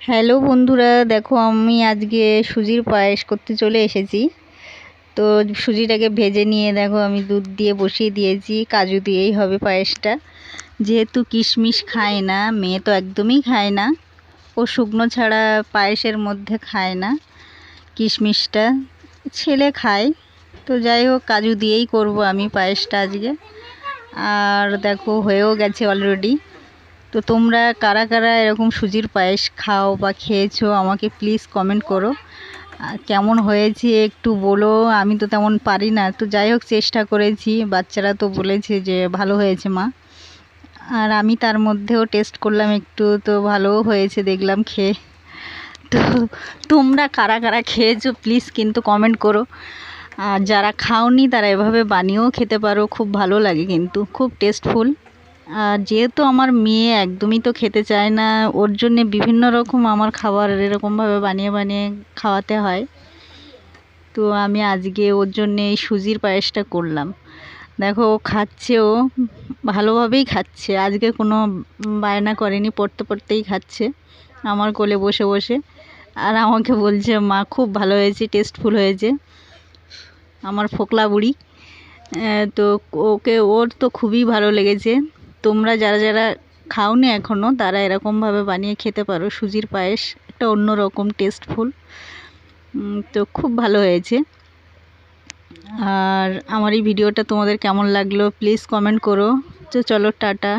Hello বন্ধুরা, দেখো আমি আজকে সুজির পায়েস করতে চলে এসেছি। তো সুজিটাকে ভেজে নিয়ে দেখো আমি দুধ দিয়ে বসিয়ে দিয়েছি, কাজু দিয়েই হবে পায়েসটা। যেহেতু কিশমিশ খায় না, মেয়ে তো একদমই খায় না। ও শুকনো ছাড়া পায়েসের মধ্যে খায় না কিশমিশটা। ছেলে খায়, তো যাই হোক, কাজু দিয়েই করব আমি পায়েসটা আজকে। আর দেখো হয়েও গেছে অলরেডি। তো তোমরা কারা কারা এরকম সুজির পায়েস খাও বা খেয়েছো, আমাকে প্লিজ কমেন্ট করো। কেমন হয়েছে একটু বলো, আমি তো তেমন পারি না। তো যাই হোক, চেষ্টা করেছি, বাচ্চারা তো বলেছে যে ভালো হয়েছে মা। আর আমি তার মধ্যেও টেস্ট করলাম একটু, তো ভালোও হয়েছে, দেখলাম খেয়ে। তো তোমরা কারা কারা খেয়েছো প্লিজ কিন্তু কমেন্ট করো। আর যারা খাওনি, তারা এভাবে বানিয়েও খেতে পারো, খুব ভালো লাগে কিন্তু, খুব টেস্টফুল আর যেহেতু আমার মেয়ে একদমই তো খেতে চায় না, ওর জন্যে বিভিন্ন রকম আমার খাবার এরকমভাবে বানিয়ে বানিয়ে খাওয়াতে হয়। তো আমি আজকে ওর জন্যে এই সুজির পায়েসটা করলাম। দেখো, ও খাচ্ছে, ও ভালোভাবেই খাচ্ছে। আজকে কোনো বায়না করেনি, পড়তে পড়তেই খাচ্ছে আমার কোলে বসে বসে। আর আমাকে বলছে, মা, খুব ভালো হয়েছে টেস্টফুল হয়েছে, আমার ফোকলা বুড়ি। তো ওকে, ওর তো খুবই ভালো লেগেছে। তোমরা যারা যারা খাওনি এখনও তারা এরকমভাবে বানিয়ে খেতে পারো। সুজির পায়েস, একটা অন্য রকম টেস্টফুল তো খুব ভালো হয়েছে। আর আমার এই ভিডিওটা তোমাদের কেমন লাগল প্লিজ কমেন্ট করো। তো চলো, টাটা।